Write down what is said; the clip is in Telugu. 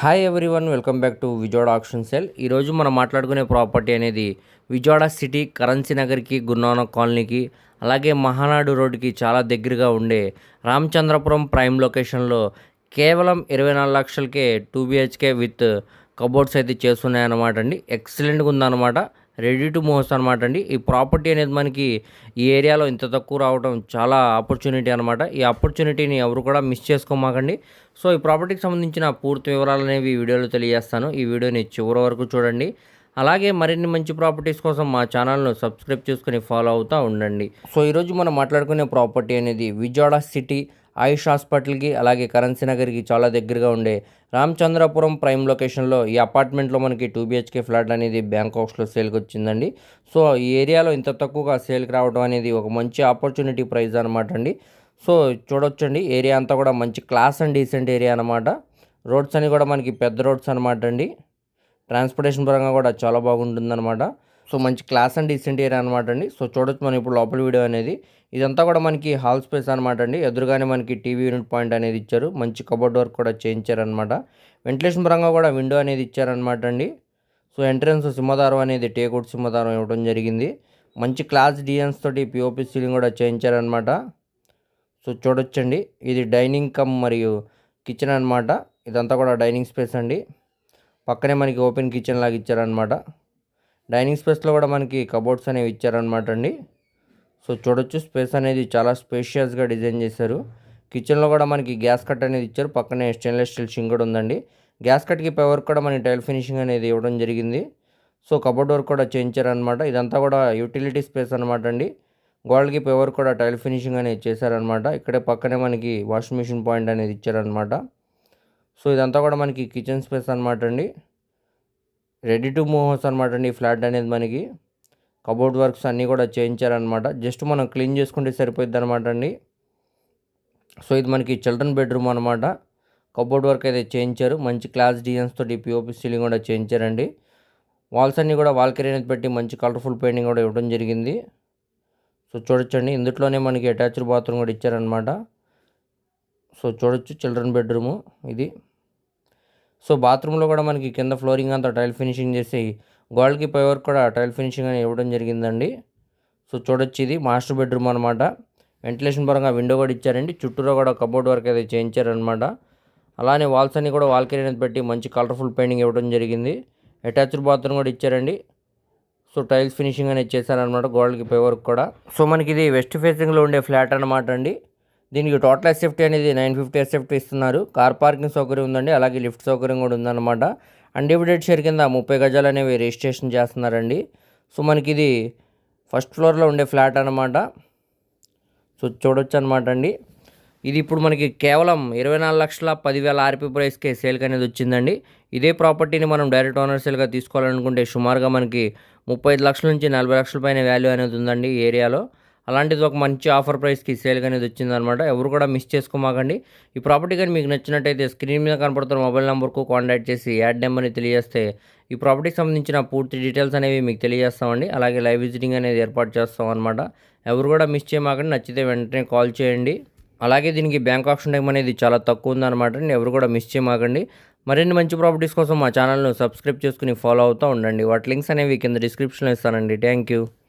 Hi everyone welcome back to Vijayawada option cell ఈరోజు మనం మాట్లాడుకునే ప్రాపర్టీ అనేది విజయవాడ సిటీ కరెన్సీ నగర్కి గురునాన కాలనీకి అలాగే మహానాడు రోడ్డుకి చాలా దగ్గరగా ఉండే రామచంద్రపురం ప్రైమ్ లొకేషన్లో కేవలం ఇరవై నాలుగు లక్షలకే టూ బిహెచ్కే విత్ కబోర్డ్స్ అయితే చేస్తున్నాయన్నమాట అండి. ఎక్సలెంట్గా ఉందన్నమాట. రెడీ టు మూవ్స్ అనమాట అండి. ఈ ప్రాపర్టీ అనేది మనకి ఈ ఏరియాలో ఇంత తక్కువ రావడం చాలా ఆపర్చునిటీ అనమాట ఈ ఆపర్చునిటీని ఎవరు కూడా మిస్ చేసుకోమాకండి. సో ఈ ప్రాపర్టీకి సంబంధించిన పూర్తి వివరాలు అనేవి ఈ వీడియోలో తెలియజేస్తాను. ఈ వీడియోని చివరి వరకు చూడండి. అలాగే మరిన్ని మంచి ప్రాపర్టీస్ కోసం మా ఛానల్ను సబ్స్క్రైబ్ చేసుకుని ఫాలో అవుతూ ఉండండి. సో ఈరోజు మనం మాట్లాడుకునే ప్రాపర్టీ అనేది విజయవాడ సిటీ ఆయుష్ హాస్పిటల్కి అలాగే కరెన్సీ నగర్కి చాలా దగ్గరగా ఉండే రామచంద్రపురం ప్రైమ్ లొకేషన్లో ఈ అపార్ట్మెంట్లో మనకి టూ బిహెచ్కే ఫ్లాట్ అనేది బ్యాంకాక్స్లో సేల్కి వచ్చిందండి. సో ఈ ఏరియాలో ఇంత తక్కువగా సేల్కి రావడం అనేది ఒక మంచి ఆపర్చునిటీ ప్రైస్ అనమాట అండి. సో చూడొచ్చండి ఏరియా అంతా కూడా మంచి క్లాస్ అండ్ డీసెంట్ ఏరియా అనమాట రోడ్స్ అని కూడా మనకి పెద్ద రోడ్స్ అనమాట అండి. ట్రాన్స్పోర్టేషన్ పరంగా కూడా చాలా బాగుంటుందన్నమాట. సో మంచి క్లాస్ అండ్ డీసెంట్ ఏరియా అనమాట అండి. సో చూడొచ్చు మనం ఇప్పుడు లోపల వీడియో అనేది. ఇదంతా కూడా మనకి హాల్ స్పేస్ అనమాట అండి. ఎదురుగానే మనకి టీవీ యూనిట్ పాయింట్ అనేది ఇచ్చారు. మంచి కబోర్డ్ వర్క్ కూడా చేయించారనమాట వెంటిలేషన్ పరంగా కూడా విండో అనేది ఇచ్చారనమాట అండి. సో ఎంట్రన్స్ సింహదారం అనేది టేకౌట్ సింహదారం ఇవ్వడం జరిగింది. మంచి క్లాస్ డిజైన్స్ తోటి పిఓపి సీలింగ్ కూడా చేయించారనమాట సో చూడొచ్చండి. ఇది డైనింగ్ కమ్ మరియు కిచెన్ అనమాట ఇదంతా కూడా డైనింగ్ స్పేస్ అండి. పక్కనే మనకి ఓపెన్ కిచెన్ లాగా ఇచ్చారనమాట డైనింగ్ స్పేస్లో కూడా మనకి కబోర్డ్స్ అనేవి ఇచ్చారనమాట అండి. సో చూడొచ్చు స్పేస్ అనేది చాలా స్పేషియస్గా డిజైన్ చేశారు. కిచెన్లో కూడా మనకి గ్యాస్ కట్ అనేది ఇచ్చారు. పక్కనే స్టెయిన్లెస్ స్టీల్ షింగ్ కూడా ఉందండి. గ్యాస్ కట్కి పై వర్క్ కూడా మనకి టైల్ ఫినిషింగ్ అనేది ఇవ్వడం జరిగింది. సో కబోర్డ్ వర్క్ కూడా చేయించారనమాట ఇదంతా కూడా యూటిలిటీ స్పేస్ అనమాట అండి. గోల్డ్కి పై వర్క్ కూడా టైల్ ఫినిషింగ్ అనేది చేశారనమాట ఇక్కడే పక్కనే మనకి వాషింగ్ మిషన్ పాయింట్ అనేది ఇచ్చారనమాట సో ఇదంతా కూడా మనకి కిచెన్ స్పేస్ అనమాట అండి. రెడీ టు మూవ్ హౌస్ అనమాట అండి ఈ ఫ్లాట్ అనేది మనకి. కబోర్డ్ వర్క్స్ అన్నీ కూడా చేయించారనమాట జస్ట్ మనం క్లీన్ చేసుకుంటే సరిపోద్ది అనమాట అండి. సో ఇది మనకి చిల్డ్రన్ బెడ్రూమ్ అనమాట కబోర్డ్ వర్క్ అయితే చేయించారు. మంచి క్లాస్ డిజైన్స్ తోటి పిఓపి సీలింగ్ కూడా చేయించారండి. వాల్స్ అన్నీ కూడా వాల్కరీ అనేది పెట్టి మంచి కలర్ఫుల్ పెయింటింగ్ కూడా ఇవ్వడం జరిగింది. సో చూడొచ్చండి. ఇందులోనే మనకి అటాచ్డ్ బాత్రూమ్ కూడా ఇచ్చారనమాట సో చూడొచ్చు చిల్డ్రన్ బెడ్రూము ఇది. సో బాత్రూంలో కూడా మనకి కింద ఫ్లోరింగ్ అంతా టైల్ ఫినిషింగ్ చేసి గోడలకి పై వరకు కూడా టైల్ ఫినిషింగ్ అని ఇవ్వడం జరిగిందండి. సో చూడొచ్చు ఇది మాస్టర్ బెడ్రూమ్ అనమాట వెంటిలేషన్ పరంగా విండో కూడా ఇచ్చారండి. చుట్టూరా కూడా కబోర్డ్ వర్క్ అయితే చేయించారనమాట అలానే వాల్స్ అన్ని కూడా వాల్ అనేది పెట్టి మంచి కలర్ఫుల్ పెయింటింగ్ ఇవ్వడం జరిగింది. అటాచ్డ్ బాత్రూమ్ కూడా ఇచ్చారండి. సో టైల్స్ ఫినిషింగ్ అనేది చేశారనమాట గోడలకి పై వరకు కూడా. సో మనకి ఇది వెస్ట్ ఫేసింగ్లో ఉండే ఫ్లాట్ అనమాట అండి. దీనికి టోటల్ ఎస్ఎఫ్టీ అనేది నైన్ ఫిఫ్టీ ఎస్ఎఫ్టీ ఇస్తున్నారు. కార్ పార్కింగ్ సౌకర్యం ఉందండి అలాగే లిఫ్ట్ సౌకర్యం కూడా ఉందన్నమాట. అన్డివిడెడ్ షేర్ కింద ముప్పై గజాలు అనేవి రిజిస్ట్రేషన్ చేస్తున్నారండి. సో మనకి ఇది ఫస్ట్ ఫ్లోర్లో ఉండే ఫ్లాట్ అనమాట సో చూడొచ్చు అనమాట అండి. ఇది ఇప్పుడు మనకి కేవలం ఇరవై నాలుగు లక్షల పదివేల ఆర్పీ ప్రైస్కే సేల్కి అనేది వచ్చిందండి. ఇదే ప్రాపర్టీని మనం డైరెక్ట్ ఓనర్ సేల్గా తీసుకోవాలనుకుంటే సుమారుగా మనకి ముప్పై ఐదు లక్షల నుంచి నలభై లక్షల పైన వాల్యూ అనేది ఉందండి ఏరియాలో అలాంటిది ఒక మంచి ఆఫర్ ప్రైస్కి సేల్ అనేది వచ్చిందనమాట ఎవరు కూడా మిస్ చేసుకోమాకండి. ఈ ప్రాపర్టీ కానీ మీకు నచ్చినట్టయితే స్క్రీన్ మీద కనపడుతున్న మొబైల్ నెంబర్కు కాంటాక్ట్ చేసి యాడ్ నెంబర్ని తెలియజేస్తే ఈ ప్రాపర్టీకి సంబంధించిన పూర్తి డీటెయిల్స్ అనేవి మీకు తెలియజేస్తామండి. అలాగే లైవ్ విజిటింగ్ అనేది ఏర్పాటు చేస్తాం అనమాట ఎవరు కూడా మిస్ చేయమాకండి. నచ్చితే వెంటనే కాల్ చేయండి. అలాగే దీనికి బ్యాంక్ ఆప్షన్ టైం అనేది చాలా తక్కువ ఉందన్నమాట ఎవరు కూడా మిస్ చేయమాకండి. మరిన్ని మంచి ప్రాపర్టీస్ కోసం మా ఛానల్ను సబ్స్క్రైబ్ చేసుకుని ఫాలో అవుతూ ఉండండి. వాటి లింక్స్ అనేవి కింద డిస్క్రిప్షన్లో ఇస్తానండి. Thank you